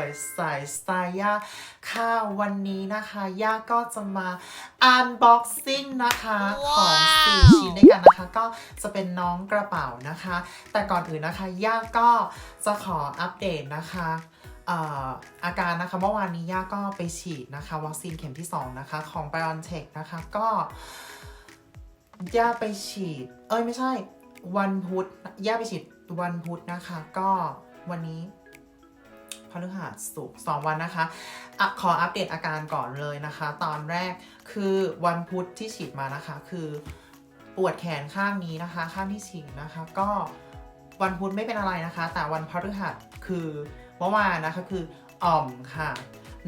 วยใสสไตล์ย่าค่ะวันนี้นะคะย่าก็จะมา unboxing นะคะของ4ชิ้นด้วยกันนะคะ ก็จะเป็นน้องกระเป๋านะคะ แต่ก่อนอื่นนะคะย่าก็จะขออัปเดตนะคะเอ่ออาการนะคะเมื่อวานนี้ย่าก็ไปฉีดนะคะวัคซีนเข็มที่ 2 นะคะ ของ BioNTech นะคะก็ย่าไปฉีด เอ้ยไม่ใช่ วันพุธย่าไปฉีดวันพุธนะคะ ก็วันนี้ พฤหัสศุกร์สองวันนะคะอะขออัปเดตอาการก่อนเลยนะคะ ตอนแรกคือวันพุธที่ฉีดมานะคะ คือปวดแขนข้างนี้นะคะ ข้างที่ฉีดนะคะ ก็วันพุธไม่เป็นอะไรนะคะ แต่วันพฤหัสคือเมื่อวานนะคะคืออ่อมค่ะ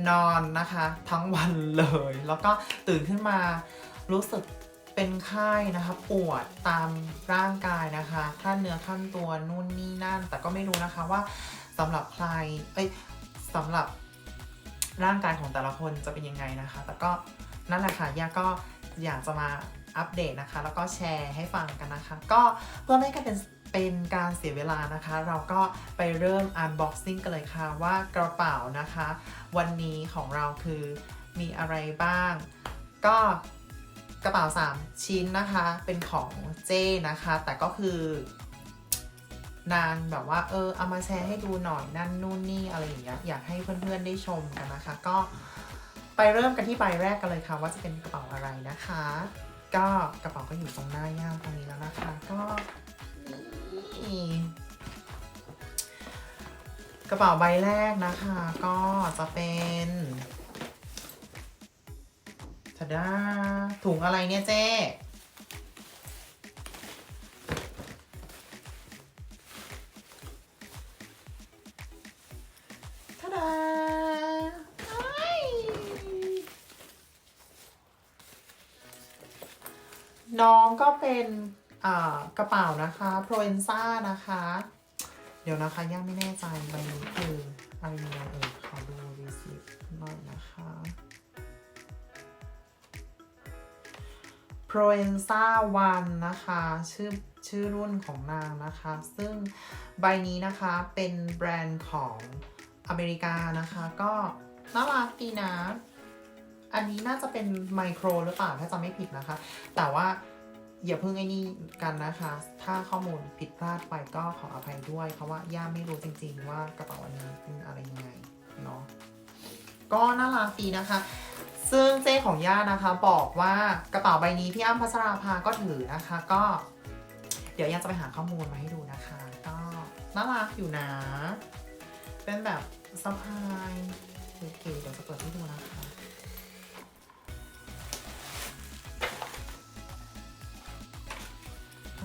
นอนนะคะ ทั้งวันเลย แล้วก็ตื่นขึ้นมารู้สึกเป็นไข้นะคะปวดตามร่างกายนะคะท่านเนื้อท่านตัวนู่นนี่นั่น แต่ก็ไม่รู้นะคะว่า สำหรับใครเอ้ยสำหรับร่างกายของแต่ละคนจะเป็นยังไงนะคะ แต่ก็นั่นแหละค่ะย่าก็อยากจะมาอัปเดตนะคะ แล้วก็แชร์ให้ฟังกันนะคะ ก็เพื่อไม่ให้เป็นเป็นการเสียเวลานะคะ เราก็ไปเริ่ม unboxing กันเลยค่ะว่ากระเป๋านะคะ วันนี้ของเราคือมีอะไรบ้าง ก็กระเป๋า 3 ชิ้นนะคะ เป็นของเจนะคะ แต่ก็คือ นางแบบว่าเออเอามาแชร์ให้ดูหน่อยนั่นนู่นนี่อะไรอย่างเงี้ยอยากให้เพื่อนๆได้ชมกันนะคะ ก็ไปเริ่มกันที่ใบแรกกันเลยค่ะ ว่าจะเป็นกระเป๋าอะไรนะคะ ก็กระเป๋าก็อยู่ตรงหน้าย่ามตรงนี้แล้วนะคะ ก็นี่กระเป๋าใบแรกนะคะ ก็จะเป็นทะดาถุงอะไรเนี่ยเจ๊ น้องก็เป็นกระเป๋านะคะโปรเอนซ่านะคะ เดี๋ยวนะคะย่าไม่แน่ใจใบนี้คืออะไรยังไงเอ่ยขอดูรีสิปหน่อยนะคะ p r o e n z a One นะคะ ชื่อชื่อรุ่นของนางนะคะ ซึ่งใบนี้นะคะเป็นแบรนด์ของอเมริกานะคะ ก็น่ารักดีนะ อันนี้น่าจะเป็นไมโครหรือเปล่าถ้าจำไม่ผิดนะคะ แต่ว่า อย่าเพิ่งไอ้นี่กันนะคะ ถ้าข้อมูลผิดพลาดไปก็ขออภัยด้วย เพราะว่าย่าไม่รู้จริง ๆ ว่ากระเป๋าอันนี้เป็นอะไรยังไงเนาะ ก็น่ารักดีนะคะ ซึ่งเจ้ของย่านะคะ บอกว่ากระเป๋าใบนี้พี่อ้ำพัชราภาก็ถือนะคะ ก็ เดี๋ยวย่าจะไปหาข้อมูลมาให้ดูนะคะ ก็น่ารักอยู่นะ เป็นแบบสะพายโอเคเดี๋ยวจะเปิดให้ดูนะคะ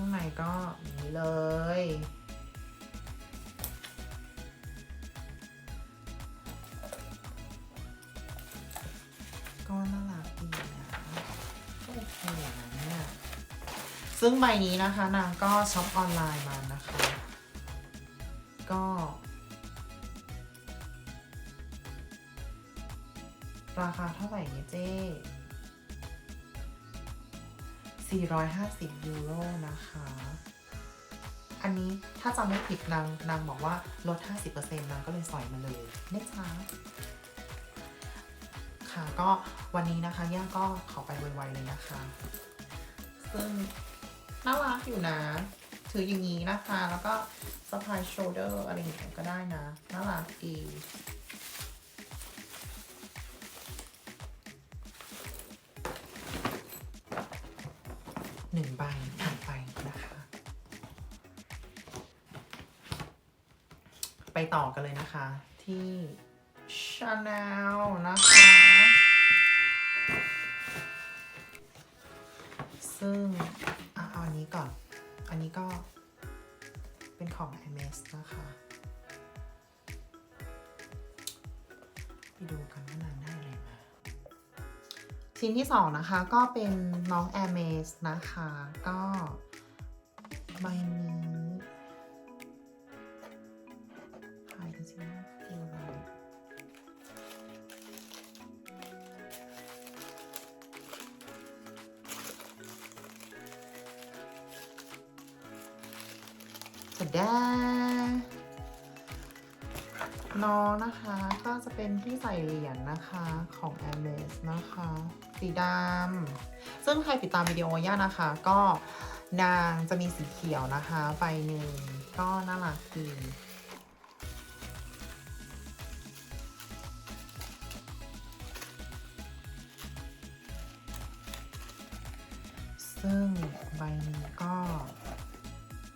ข้างในก็อย่างนี้เลย ก็น่ารักดีนะโอเคนะเนี่ยซึ่งใบนี้นะคะนางก็ช็อปออนไลน์มานะคะ ก็ราคาเท่าไหร่เนี่ยเจ้ 450 ยูโรนะคะ อันนี้ถ้าจำไม่ผิดนางนางบอกว่าลด 50%นางก็เลยสอยมาเลยนะจ๊ะค่ะก็วันนี้นะคะย่าก็ขอไปไวๆเลยนะคะ ซึ่งน่ารักอยู่นะ ถืออย่างนี้นะคะ แล้วก็สะพายโชเดอร์อะไรอย่างเงี้ยก็ได้นะ น่ารักดี ใบผ่านไปนะคะ ไปต่อกันเลยนะคะ ที่ Chanel นะคะ ซึ่งอะเอาอันนี้ก่อน อันนี้ก็เป็นของ i m s นะคะ ไปดูกันว่านางได้ ชิ้นที่สองนะคะก็เป็นน้อง Hermes นะคะ ก็ใบนี้ถ่ายดูสิว่าคืออะไระดาน้องนะคะก็จะเป็นที่ใส่เหรียญนะคะของ a m e s นะคะ สีดำซึ่งใครติดตามวิดีโอย่านะคะ ก็นางจะมีสีเขียวนะคะใบหนึ่งก็น่ารักดีซึ่งใบนี้ก็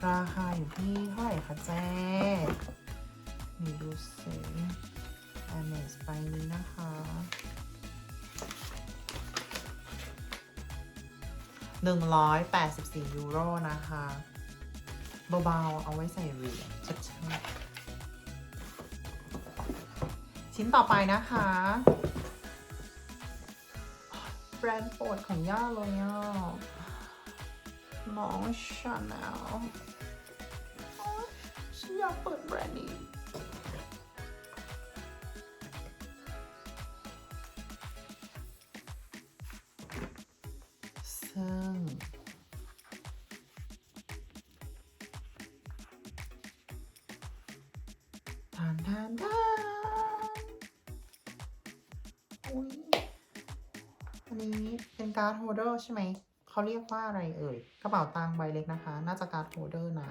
ราคาอยู่ที่เท่าไหร่คะแจ้มีดูสิแอมเมสใบนี้นะคะ 184 ยูโรนะคะ เบาๆ เอาไว้ใส่เหรียญชัดๆชิ้นต่อไปนะคะ แบรนด์โปรดของย่าเลยอะน้องชาแนลฉันอยากเปิดแบรนด์นี้ ซึ่งทานทานทานอุ้ยอันนี้เป็นการ์ดโฮเดอร์ใช่ไหม เขาเรียกว่าอะไรเอ่ย กระเป๋าตังค์ใบเล็กนะคะ น่าจะการ์ดโฮเดอร์นะ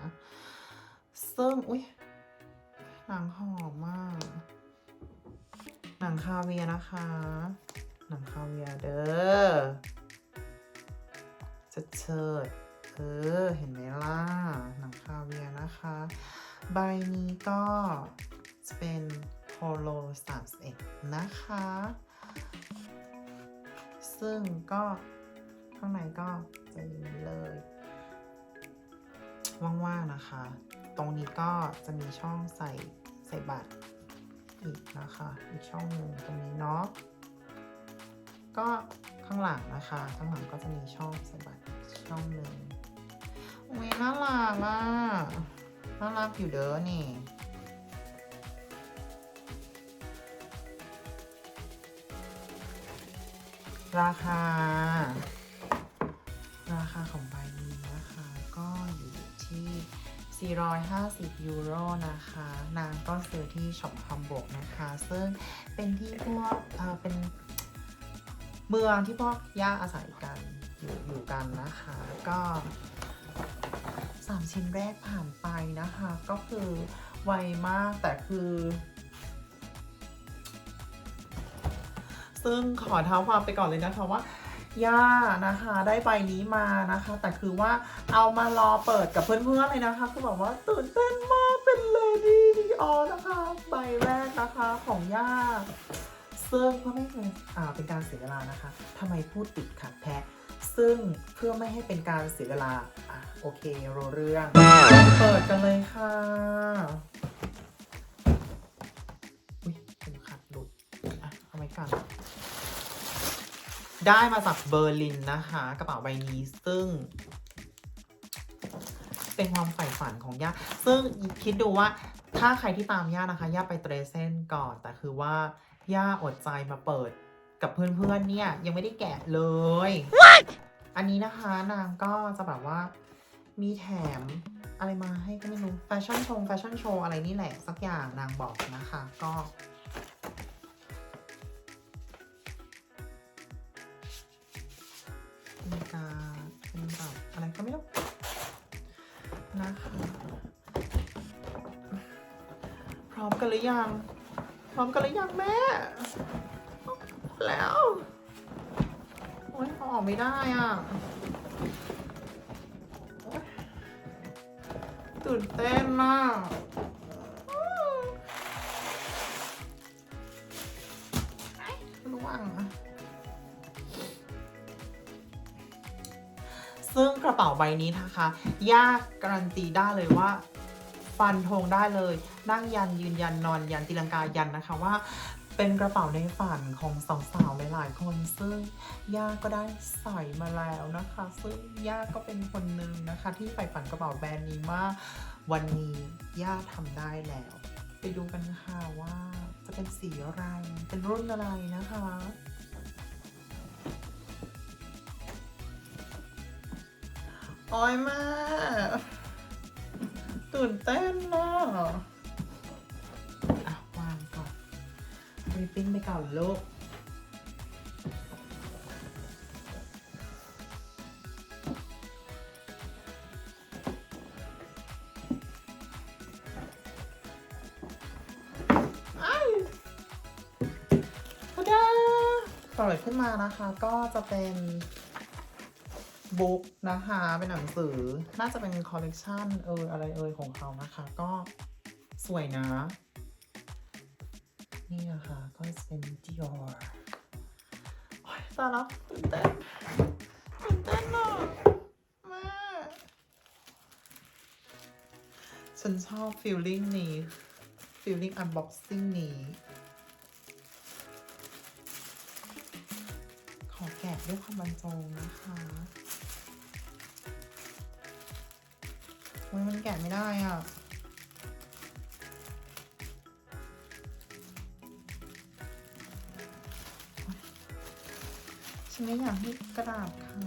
ซึ่ง อุ้ยหนังหอมมาก หนังคาเวียนะคะ หนังคาเวียเด้อ จะเชิดเออ เห็นไหมล่ะ หนังคาเวียนะคะ ใบนี้ก็จะเป็นโ o โล31 นะคะ ซึ่งก็ข้างในก็จะมีเลย ว่างๆนะคะ ตรงนี้ก็จะมีช่องใส่ใส่บัตรอีกนะคะ อีกช่องหนึ่งตรงนี้เนาะ ก็ข้างหลังนะคะ ข้างหลังก็จะมีช่องใส่บัตร ช่องหนึ่งอุ้ยน่ารักอะน่ารักอยู่เด้อนี่ราคา ราคาของใบนี้นะคะก็อยู่ที่ 450 ยูโรนะคะ นางก็ซื้อที่ช็อปฮัมบกนะคะ ซึ่งเป็นที่พวกเอ่อเป็นเมืองที่พวกย่าอาศัยกัน อยู่อยู่กันนะคะ ก็3ชิ้นแรกผ่านไปนะคะ ก็คือไวมากแต่คือ ซึ่งขอเท้าความไปก่อนเลยนะคะว่าย่านะคะได้ใบนี้มานะคะ แต่คือว่าเอามารอเปิดกับเพื่อนๆเลยนะคะคือแบบว่าตื่นเต้นมากเป็นเลดี้ดีออนะคะใบแรกนะคะของย่าซึ่งเพื่อไม่ให้อ่าเป็นการเสียเวลานะคะทำไมพูดติดขัดแพ้ ซึ่งเพื่อไม่ให้เป็นการเสียเวลาอะโอเครเรื่องเปิดกันเลยค่ะอุ้ยเข็มขัดหลุดอะเอาไว้ก่อนได้มาจากเบอร์ลินนะคะ กระเป๋าใบนี้ซึ่ง เป็นความใฝ่ฝันของย่าซึ่งคิดดูว่าถ้าใครที่ตามย่านะคะย่าไปเตรเซนก่อน แต่คือว่าย่าอดใจมาเปิด กับเพื่อนๆเนี่ยยังไม่ได้แกะเลยอันนี้นะคะนางก็จะแบบว่ามีแถมอะไรมาให้ก็ไม่รู้แฟชั่นโชว์แฟชั่นโชว์อะไรนี่แหละสักอย่างนางบอกนะคะ ก็ มีการเป็นแบบอะไรก็ไม่รู้นะคะพร้อมกันหรือยัง พร้อมกันหรือยังแม่ แล้ว โอ๊ยเอาออกไม่ได้อะตื่นเต้นมากร่วงอะซึ่งกระเป๋าใบนี้นะคะ ยากการันตีได้เลยว่า ฟันธงได้เลย นั่งยันยืนยันนอนยันตีลังกายันนะคะว่า เป็นกระเป๋าในฝันของสาวๆหลายๆคน ซึ่งย่าก็ได้ใส่มาแล้วนะคะ ซึ่งย่าก็เป็นคนหนึ่งนะคะ ที่ใฝ่ฝันกระเป๋าแบรนด์นี้มากวันนี้ย่าทำได้แล้ว ไปดูกันค่ะว่าจะเป็นสีอะไร เป็นรุ่นอะไรนะคะอ้อยแม่ตื่นเต้นมากอะ ริปปิ้งไปก่อนลูกอ้าวทะดาเปิดขึ้นมานะคะก็จะเป็นบุ๊กนะคะ เป็นหนังสือ น่าจะเป็นคอลเลกชันเอออะไรเอยของเขานะคะ ก็สวยนะ นี่นะคะก็จะเป็น Dior โอ๊ยตายแล้วตื่นเต้นตื่นเต้นอะแม่ฉันชอบ feeling นี้ feeling unboxing นี้ ขอแกะด้วยความบรรจงนะคะโอ้ยมันแกะไม่ได้อะ ฉันไม่อยากให้กระดาษค่ะ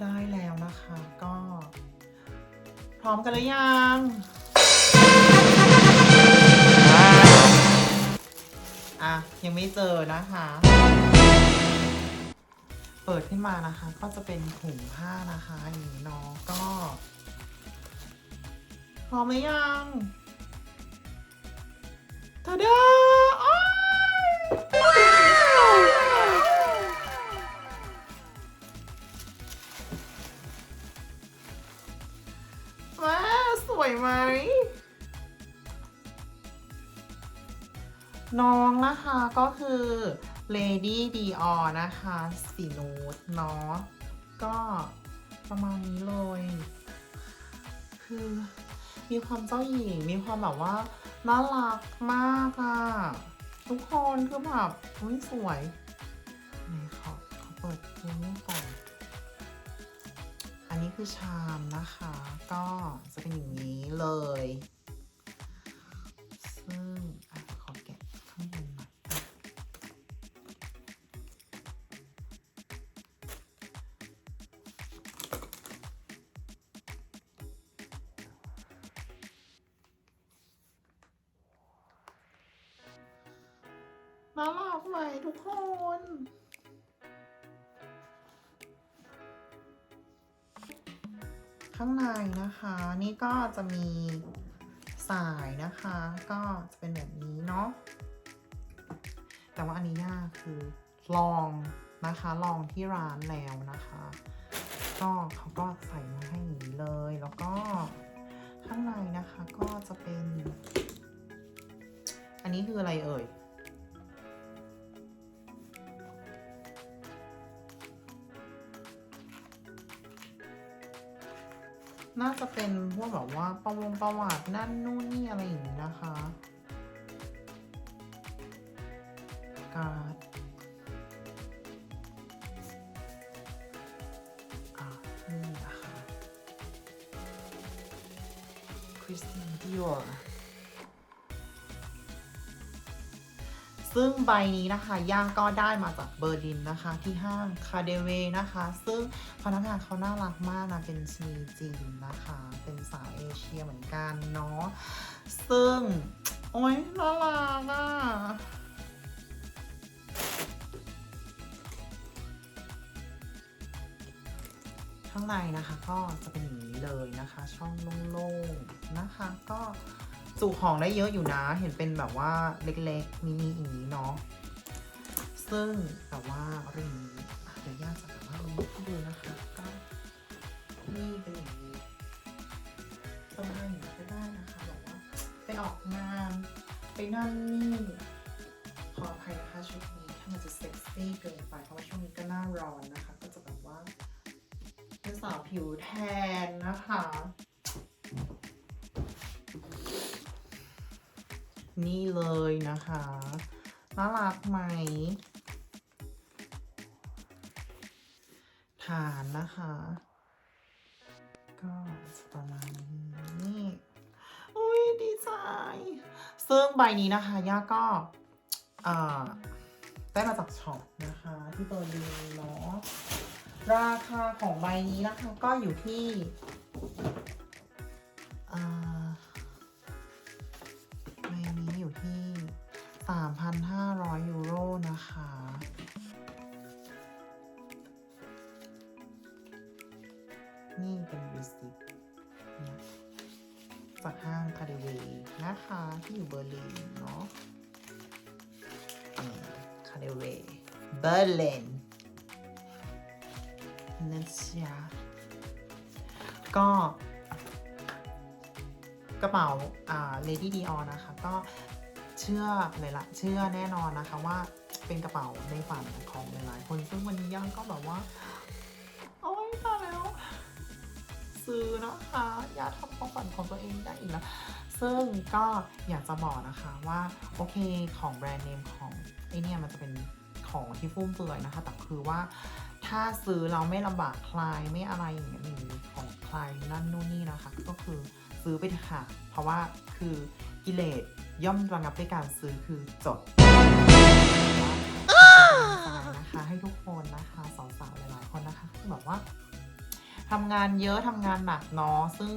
ได้แล้วนะคะ ก็ พร้อมกันหรือยัง ยังไม่เจอนะคะ เปิดขึ้นมานะคะ ก็จะเป็นถุงผ้านะคะอย่างนี้เนาะก็พร้อมหมยังทาดา นะคะก็คือ Lady Dior นะคะสีนูดเนาะก็ประมาณนี้เลย คือมีความเจ้าหญิง มีความแบบว่าน่ารักมากอะทุกคนคือแบบอุ้ยสวยนี่ขอขอเปิดดูนี่ก่อน อันนี้คือชามนะคะ ก็จะเป็นอย่างนี้เลย นะคะนี่ก็จะมีสายนะคะ ก็จะเป็นแบบนี้เนาะ แต่ว่าอันนี้ยากคือลองนะคะ ลองที่ร้านแล้วนะคะ ก็เขาก็ใส่มาให้อย่างนี้เลย แล้วก็ข้างในนะคะก็จะเป็น อันนี้คืออะไรเอ่ย น่าจะเป็นพวกแบบว่าประวงประวัตินั่นนู่นนี่อะไรอย่างนี้นะคะ การ์ดอะนี่นะคะคริสตินดิออร์ ซึ่งใบนี้นะคะย่างก็ได้มาจากเบอร์ลินนะคะ ที่ห้างคาเดเวนะคะ ซึ่งพนักงานเขาน่ารักมากนะ เป็นชนีจีนนะคะ เป็นสาวเอเชียเหมือนกันเนาะ ซึ่ง โอ๊ยน่ารักอะข้างในนะคะก็จะเป็นอย่างนี้เลยนะคะ ช่องโล่งๆนะคะก็ จุของได้เยอะอยู่นะ เห็นเป็นแบบว่าเล็กๆมินิอย่างนี้เนาะ ซึ่งแต่ว่าเริงอะเดี๋ยวย่าจะแบบว่าริงให้ดูนะคะก็นี่เป็นอย่างนี้สบายหน่อยก็ได้นะคะแบบว่าไปออกงาน ไปนั่นนี่ขออภัยนะคะชุดนี้ถ้ามันจะเซ็กซี่เกินไปเพราะว่าช่วงนี้ก็หน้าร้อนนะคะ ก็จะแบบว่าเป็นสาวผิวแทนนะคะ นี่เลยนะคะ น่ารักไหม ฐานนะคะ ก็ประมาณนี้อุ้ยดีซึ่งใบนี้นะคะย่าก็อ่าได้มาจากช็อปนะคะ ที่เบอร์ลินเนาะราคาของใบนี้นะคะก็อยู่ที่ นี่เป็นรีสิปเนี่ยจากห้างคาเดเวนะคะที่อยู่เบอร์ลินเนาะคาเดเวเบอร์ลินนะจ๊ะก็กระเป๋าอ่า Lady Dior นะคะ ก็เชื่อเลยละเชื่อแน่นอนนะคะว่าเป็นกระเป๋าในฝันของหลายๆคนซึ่งวันนี้ย่างก็แบบว่า ซื้อนะคะอย่าทำความฝันของตัวเองได้อีกแล้วซึ่งก็อยากจะบอกนะคะว่า โอเคของแบรนด์เนมของไอเนี่ยมันจะเป็นของที่ฟุ่มเฟือยนะคะ แต่คือว่าถ้าซื้อเราไม่ลำบากใคลายไม่อะไรอย่างเงี้ยหรือของใครนั่นนู่นนี่นะคะ ก็คือซื้อไปเถอะค่ะ เพราะว่าคือกิเลสย่อมระงับด้วยการซื้อคือจบนะคะให้ทุกคนนะคะสาวๆหลายๆคนนะคะที่แบบว่า ทำงานเยอะทำงานหนักเนาะซึ่ง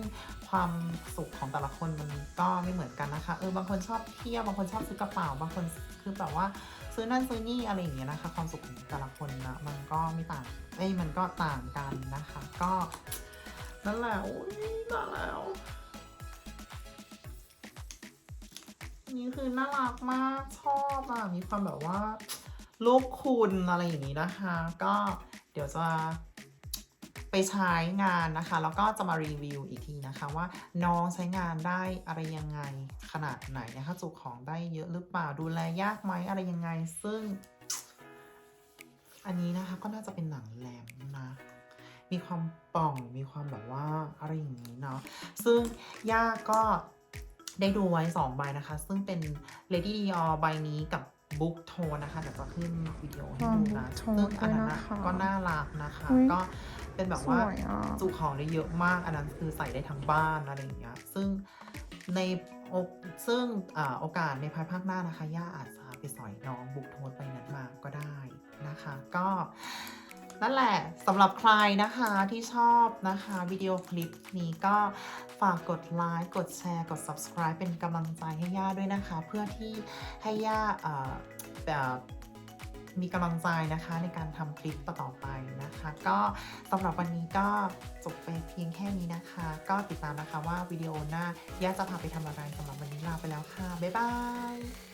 ความสุขของแต่ละคนมันก็ไม่เหมือนกันนะคะ เออบางคนชอบเที่ยวบางคนชอบซื้อกระเป๋า บางคนคือแบบว่าซื้อนั่นซื้อนี่อะไรอย่างเงี้ยนะคะ ความสุขของแต่ละคนนะมันก็ไม่ต่างเอ้ยมันก็ต่างกันนะคะ ก็นั่นแหละโอ้ยน่าแล้วนี่คือน่ารักมากชอบอะมีความแบบว่าลูกคุณอะไรอย่างนี้นะคะ ก็เดี๋ยวจะ ใช้งานนะคะ แล้วก็จะมารีวิวอีกทีนะคะ ว่าน้องใช้งานได้อะไรยังไงขนาดไหนนะคะจุของได้เยอะหรือเปล่าดูแลยากไหมอะไรยังไง ซึ่ง อันนี้นะคะก็น่าจะเป็นหนังแหลมนะมีความป่องมีความแบบว่าอะไรอย่างนี้เนาะซึ่งย่าก็ได้ดูไว้ 2 ใบนะคะ ซึ่งเป็น Lady Dior ใบนี้กับ Book Tone นะคะเดี๋ยวจะขึ้นวิดีโอให้ดูนะ Book Tone ซึ่งอันนั้นด้วยนะนะคะก็น่ารักนะคะอุ๊ยก็ เป็นแบบสว่าวยอะจุของได้เยอะมากอันนั้นคือใส่ได้ทั้งบ้านอะไรอย่างเงี้ยซึ่งในโอซึ่งอาโอกาสในภายภาคหน้านะคะย่าอาจจะไปสอยน้องบุกโทนไปนั้นมาก็ได้นะคะ ก็นั่นแหละสำหรับใครนะคะที่ชอบนะคะวิดีโอคลิปนี้ก็ฝากกดไลค์กดแชร์ กด subscribe เป็นกำลังใจให้ย่าด้วยนะคะ เพื่อที่ให้ย่าเอ่อแบบ มีกำลังใจนะคะในการทำคลิปต่อๆไปนะคะ ก็สำหรับวันนี้ก็จบไปเพียงแค่นี้นะคะ ก็ติดตามนะคะว่าวิดีโอหน้าย่าจะพาไปทำอะไรสำหรับวันนี้ลาไปแล้วค่ะ บ๊ายบาย